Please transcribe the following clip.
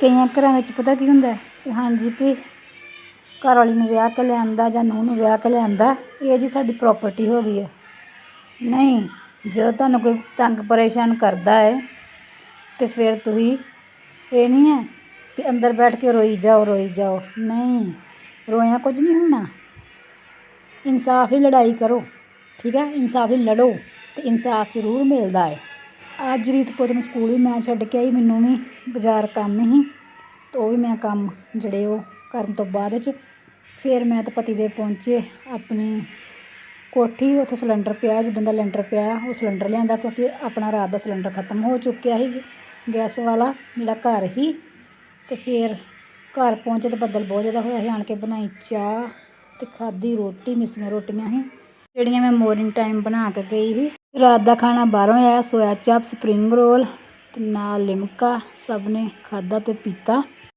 ਕਈਆਂ ਘਰਾਂ ਵਿੱਚ ਪਤਾ ਕੀ ਹੁੰਦਾ? ਕਿ ਹਾਂਜੀ ਵੀ ਘਰ ਵਾਲੀ ਨੂੰ ਵਿਆਹ ਕੇ ਲਿਆਂਦਾ ਜਾਂ ਨੂੰਹ ਨੂੰ ਵਿਆਹ ਕੇ ਲਿਆਂਦਾ, ਇਹ ਜੀ ਸਾਡੀ ਪ੍ਰੋਪਰਟੀ ਹੋ ਗਈ ਹੈ ਨਹੀਂ, ਜਦੋਂ ਤੁਹਾਨੂੰ ਕੋਈ ਤੰਗ ਪਰੇਸ਼ਾਨ ਕਰਦਾ ਹੈ, ਤਾਂ ਫਿਰ ਤੁਸੀਂ ਇਹ ਨਹੀਂ ਹੈ ਕਿ ਅੰਦਰ ਬੈਠ ਕੇ ਰੋਈ ਜਾਓ ਰੋਈ ਜਾਓ। ਨਹੀਂ, ਰੋਇਆ ਕੁਝ ਨਹੀਂ ਹੋਣਾ। ਇਨਸਾਫ ਹੀ ਲੜਾਈ ਕਰੋ, ਠੀਕ ਹੈ? ਇਨਸਾਫ ਹੀ ਲੜੋ ਤੇ ਇਨਸਾਫ ਜ਼ਰੂਰ ਮਿਲਦਾ ਹੈ। ਅੱਜ ਰੀਤ ਪੁੱਤ ਨੂੰ ਸਕੂਲ ਵੀ ਮੈਂ ਛੱਡ ਕੇ ਆਈ, ਮੈਨੂੰ ਵੀ ਬਾਜ਼ਾਰ ਕੰਮ ਹੀ, ਤੇ ਉਹ ਵੀ ਮੈਂ ਕੰਮ ਜਿਹੜੇ ਉਹ ਕਰਨ ਤੋਂ ਬਾਅਦ ਚ। ਫਿਰ ਮੈਂ ਤੇ ਪਤੀ ਦੇ ਪਹੁੰਚੇ, ਆਪਣੀ ਕੋਠੀ, ਉੱਥੇ ਸਿਲੰਡਰ ਪਿਆ, ਜਿੱਦਾਂ ਦਾ ਲੈਂਟਰ ਪਿਆ, ਉਹ ਸਿਲੰਡਰ ਲਿਆਂਦਾ ਕਿਉਂਕਿ ਆਪਣਾ ਰਾਤ ਦਾ ਸਿਲੰਡਰ ਖਤਮ ਹੋ ਚੁੱਕਿਆ ਸੀ, ਗੈਸ ਵਾਲਾ, ਜਿਹੜਾ ਘਰ ਹੀ ਤੇ ਫਿਰ ਘਰ ਪਹੁੰਚੇ ਤੇ ਬੱਦਲ ਬਹੁਤ ਜ਼ਿਆਦਾ ਹੋਇਆ ਸੀ, ਆਣ ਕੇ ਬਣਾਈ ਚਾਹ ਤੇ ਖਾਧੀ ਰੋਟੀ, ਮਿੱਸੀਆਂ ਰੋਟੀਆਂ ਸੀ, ਜਿਹੜੀਆਂ ਮੈਂ ਮੋਰਨਿੰਗ ਟਾਈਮ ਬਣਾ ਕੇ ਗਈ ਸੀ। ਰਾਤ ਦਾ ਖਾਣਾ ਬਾਹਰੋਂ ਆਇਆ, ਸੋਇਆ ਚਾਪ, ਸਪਰਿੰਗ ਰੋਲ ਅਤੇ ਨਾਲ ਲਿਮਕਾ, ਸਭ ਨੇ ਖਾਧਾ ਅਤੇ ਪੀਤਾ।